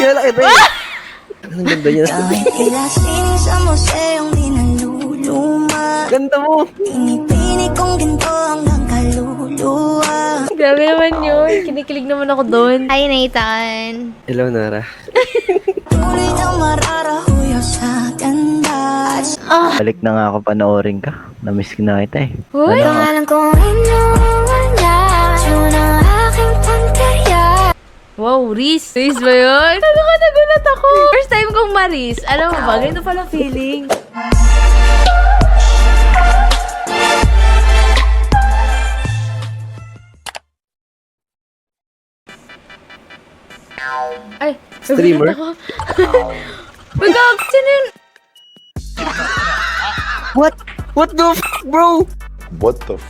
Kaya lang ito eh. Ang ganda niya. Kahit ilasin sa museong di naluluma Ganda mo. Pinipini kong ginto hanggang kaluluwa Grabe naman yun. Kinikilig naman ako doon. Hi, Nathan. Hello, Nara. Tuloy na mararahuyo sa ganda Balik na nga ako panoorin ka. Namiss ko na kita eh. Hoy! Pangalan inuwala Yun ang aking panterya Wow, Riz. Riz ba yun? Sabi ko, nagulat ako. First time kong ma-Riz. Alam mo ba, ganito pala feeling. Ay, Streamer? ako. Magag, sino yun? What? What the f***, bro? What the f?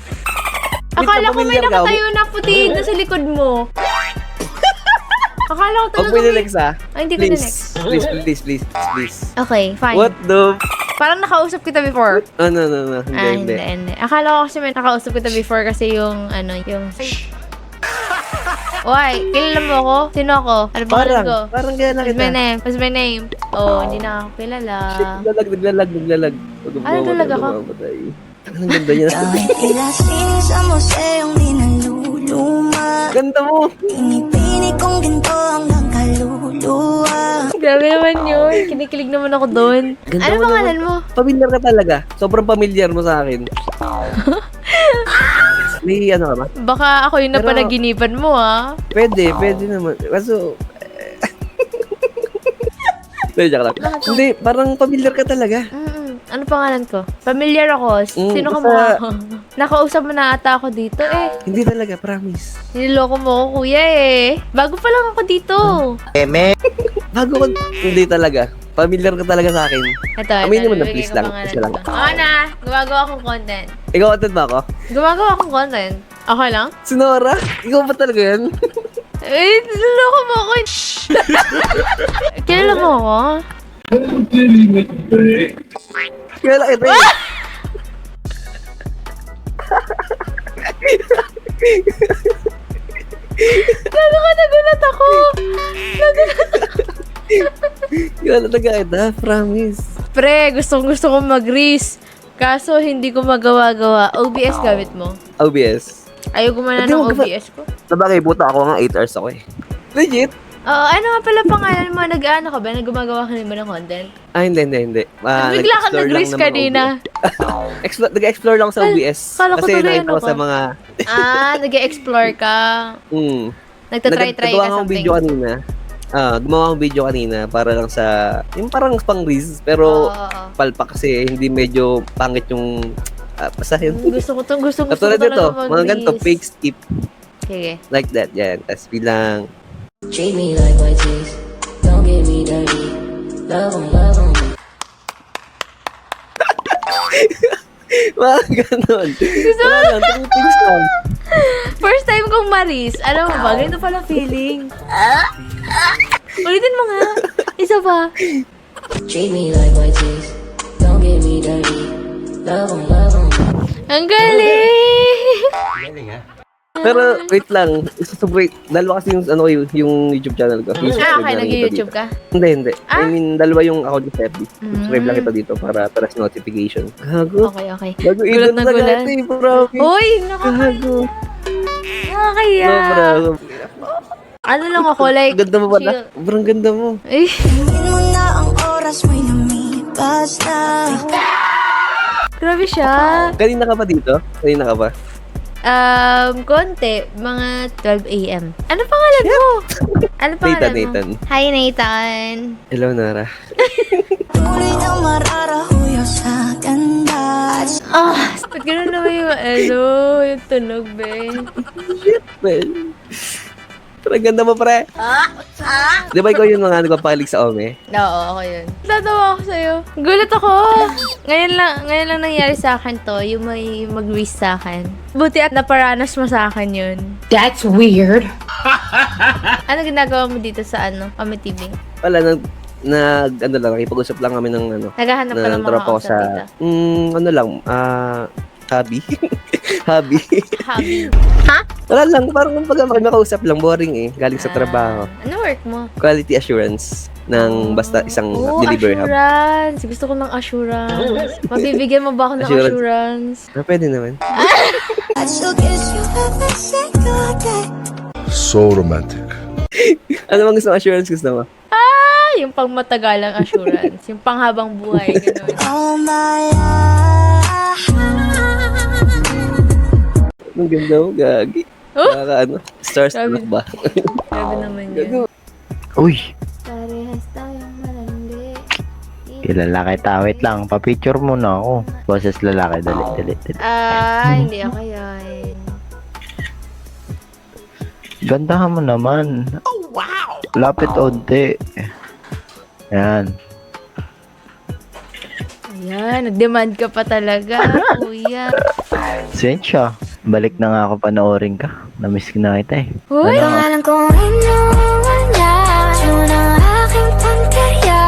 Akala ko may ka? nakatayo na puti doon sa likod mo. Akala ko Huwag talaga mo may... ninex ah. Ay, hindi ko Please. ninex. Please, please, please, please. Okay, fine. What the? Parang nakausap kita before. Oh, no, no, no. Hindi, Ah, hindi. hindi, hindi. Akala ko kasi may nakausap kita before kasi yung, ano, yung... Why? Kilala mo ako? Sino ako? Ano ba Parang, ko? parang kaya na What's kita. my name? What's my name? Oh, hindi na ako kilala. Naglalag, naglalag, naglalag. Huwag mo Ah, naglalag mamatay, ako? mamatay. Ang ganda niya. Kahit ilasin sa museong naluluma Ganda mo. Pinipini kong ginto hanggang kaluluwa Grabe naman yun. Kinikilig naman ako doon. Ganda Ano mo pangalan mo? Familiar ka talaga. Sobrang familiar mo sa akin. May ano ka ba? Baka ako yung Pero- napanaginipan mo, ah. Pwede, pwede naman. Kaso... Hindi, joke lang. Hindi, parang familiar ka talaga. Mm-mm. Ano pangalan ko? Familiar ako. Mm, Sino ka basta- ko? Nakausap mo na ata ako dito eh. Hindi talaga, promise. Niloloko mo ako kuya eh. Bago pa lang ako dito. Eme! Bago ko, hindi talaga. Familiar ka talaga sa akin. Ito, ito. Aminin mo na, bibigay please ko lang. pangalan Isa lang. ko. Oo na. Gumagawa akong content. Ikaw, atid ba ako? Gumagawa akong content. Okay lang? Si Nora? Ikaw ba talaga yan? Eh, niloloko mo ako. Kilala mo ako? Kaya lang ito eh. Sabi ko, nagulat ako. Kaya lang talaga ito, promise. Pre, gustong gusto kong mag-reese. Kaso, hindi ko magawa-gawa. OBS gamit mo. OBS. Ayaw gumana Hindi, ng ka- OBS ko. Sabagay, buta ako nga 8 hours ako eh. Legit? Oo, ano nga pala pangalan mo? Nag-ano ka ba? Nag-gumagawa ka naman ng content? Ah, hindi, hindi, hindi. Ah, Bigla ka nag-explore lang nag-risk naman kanina. Explore, nag-explore lang sa Kal- OBS. kala ko Kasi tuloy nakita ano ko ka. sa mga... ah, nag-explore ka. Hmm. Nagtatry-try ka akong something. video kanina. Ah, gumawa akong video kanina para lang sa... Yung parang pang reels, pero Oo, oo, palpak kasi hindi medyo pangit yung... Ah, basta yun. Gusto ko to, gusto, gusto ko Katulad nito, talaga mga ganito, fake skip. Sige. Like that, yan. Tapos bilang... Treat me like white teeth. Don't get me dirty. Love 'em, love 'em. Mga ganon. Wala lang, three things lang. First time kong maris. Alam mo ba, ganito pala feeling. Ulitin mo nga. Isa pa. Treat me like white teeth. Don't get me dirty. Love 'em, love 'em. Ang galing! Pero wait lang, isa-separate. Dalawa kasi yung, ano, yung, yung YouTube channel ko. Yung Ah, okay. Nag-YouTube dito. ka? Hindi, hindi. I Ah? mean, dalawa yung account ni Sebi. Subscribe lang kita dito para para sa notification. Gago. Okay, okay. Gago, Gulat idol na na gulat. promise. Uy, nakakaya. Gago. Nakakaya. Sobra. Ano lang ako, like, Ganda mo pala. chill. Sobrang ganda mo. Eh, Tingin mo na ang oras mo'y lumipas na grabe siya. Kanina ka pa dito? Kanina ka pa? Um, konti. Mga 12 a.m. Ano pangalan mo? Ano pangalan Nathan, mo? Nathan. Hi, Nathan. Hello, Nara. Ah, ba't ganun naman yung, ano, yung tunog, be? Well, Parang ganda mo, pre. Di ba ikaw yung mga nagpapalig sa Ome? Oo, ako yun. Tatawa ako sa'yo. Gulat ako. Ngayon lang, ngayon lang nangyari sa akin to, yung may mag-wish sa akin. Buti at naparanas mo sa akin yun. That's weird. Ano ginagawa mo dito sa ano, Kami TV? Wala, nag, nag, ano lang, nakipag-usap lang kami ng, ano, Naghahanap ka ng ng mga tropa ko kausap sa, dito. mm, ano lang, ah, hobby. hobby. Hobby. Wala lang, parang kumbaga makakausap lang, boring eh, galing sa trabaho. Ah, ano work mo? Quality assurance ng basta isang Oh, delivery hub. assurance. Gusto ko ng assurance. Mabibigyan mo ba ako ng Assurance. assurance? Ah, pwede naman. So romantic. Ano bang gusto mo assurance gusto mo? Ah, yung pang matagalang assurance. yung panghabang buhay. Ganun. All my life. Ang ganda mo, gagi. Oh? Nakaka ano, starstruck Grabe. ba? Grabe naman yun. Uy, Parehas tayong malandi. kilala kita. Wait lang, papicture muna ako. Boses lalaki, dali, dali, dali. Ah, hindi ako yun. Gandahan mo naman. Oh, wow! Lapit onti. Yan. Ayan, nag-demand ka pa talaga, kuya. Sensya. Balik na nga ako panoorin ka. Namiss na kita eh. Uy! Ano? Pangalan ko ay nawawala. Yun ang aking pantarya.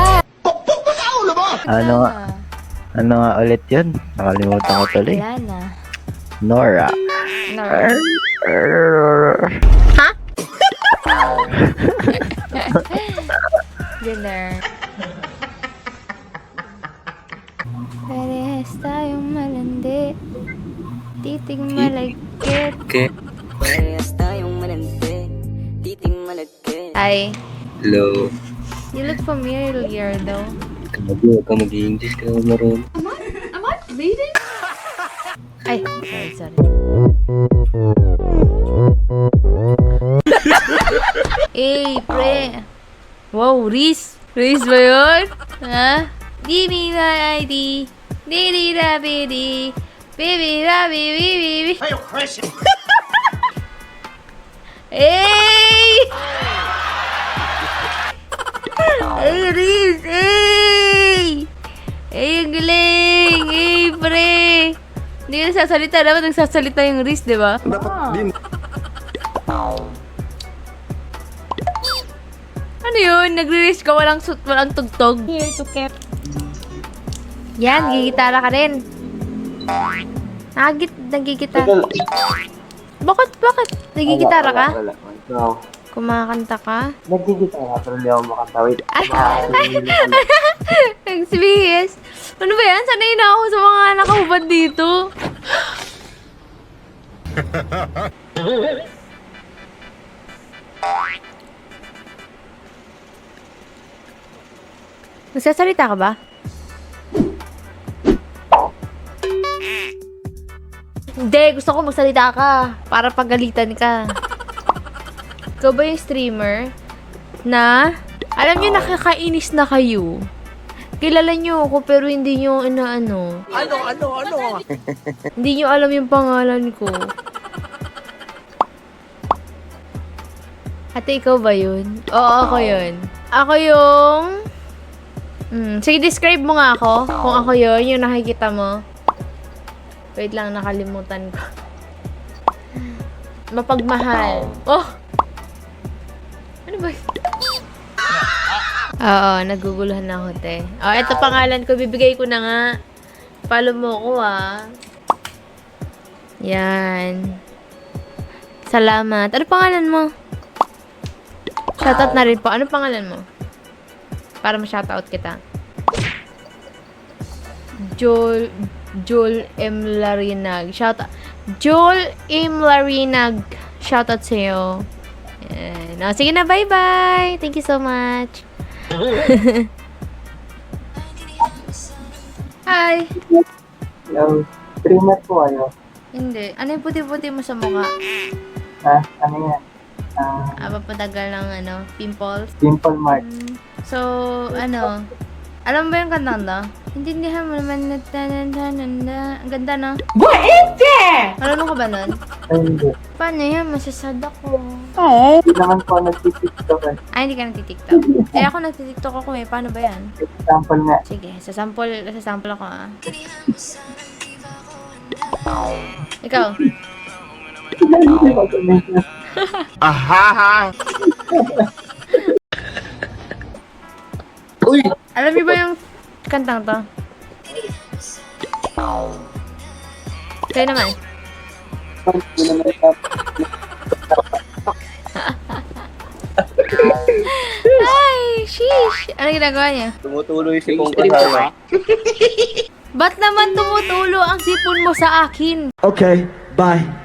Ano nga? Ano nga ulit yun? Nakalimutan ko tuloy. Wala na. Nora. Nor. Dinner. Parehas tayong malandi. Titig malagkit. Okay. Parehas tayong malandi, titing malagkit. Ay, Hello. you look familiar though. Kamago, huwag ka ka maroon. Ay, sorry, sorry. Eh, pre. Wow, Riz. Riz ba yun? Ha? Give me my ID. Didi da bidi. Baby da baby baby. Hey! Hey, Riz! Hey! Hey, ang galing! Hey, pre! Hindi ka nagsasalita. Dapat nagsasalita yung Riz, di ba? Ano yun? Nagre-risk ka walang, sut- walang tugtog. Here to keep. Yan, gigitara ka rin. Nagit, nagigitara. Bakit, bakit? Nagigitara ka? Wala, wala. Kumakanta ka? Nagigitara pero hindi ako makanta. Wait. Nagsibihis. Ano ba yan? Sanay na ako sa mga nakahubad dito. Nagsasalita ka ba? Hindi, gusto ko magsalita ka. Para pagalitan ka. Ikaw ba yung streamer na, alam niyo nakakainis na kayo. Kilala niyo ako pero hindi niyo inaano. Ano, ano, ano? hindi niyo alam yung pangalan ko. Ate, ikaw ba yun? Oo, ako yun. Ako yung... Hmm, sige, describe mo nga ako. Kung ako yun, yung nakikita mo. Wait lang, nakalimutan ko. Mapagmahal. Oh! Ano ba? Oo, naguguluhan na ako, te. Oh, eto pangalan ko. Bibigay ko na nga. Follow mo ko, ah. Yan. Salamat. Ano pangalan mo? Shoutout na rin po. Ano pangalan mo? Para ma-shoutout kita. Joel Joel M. Larinag. Shoutout. Joel M. Larinag. Shoutout sa'yo. Yan. Oh, sige na, bye-bye. Thank you so much. Hi. Yung streamer ko ano. Hindi. Ano yung puti-puti mo sa mukha? Ha? Ano yan? Ah, Ah, papatagal ng ano, pimples. Simple Mart. Mm, So, ano? Alam mo ba yung kantang to? Intindihan mo naman na tananda. Ang ganda, is that? Marunong ka ba nun? Hindi. Paano yan? Masasad ako. Hindi naman po nagtitiktok. eh. Ay, hindi ka nagtitiktok. eh, ako nagtitiktok ako eh. Paano ba yan? Example nga. Sige, sa sample, sa sample ako ah. Ikaw, Alam niyo ba yung kantang to? Kayo naman. Ay, sheesh. Ano ginagawa niya? Tumutuloy si Kong kasama. Ba't naman tumutulo ang sipon mo sa akin? Okay, bye.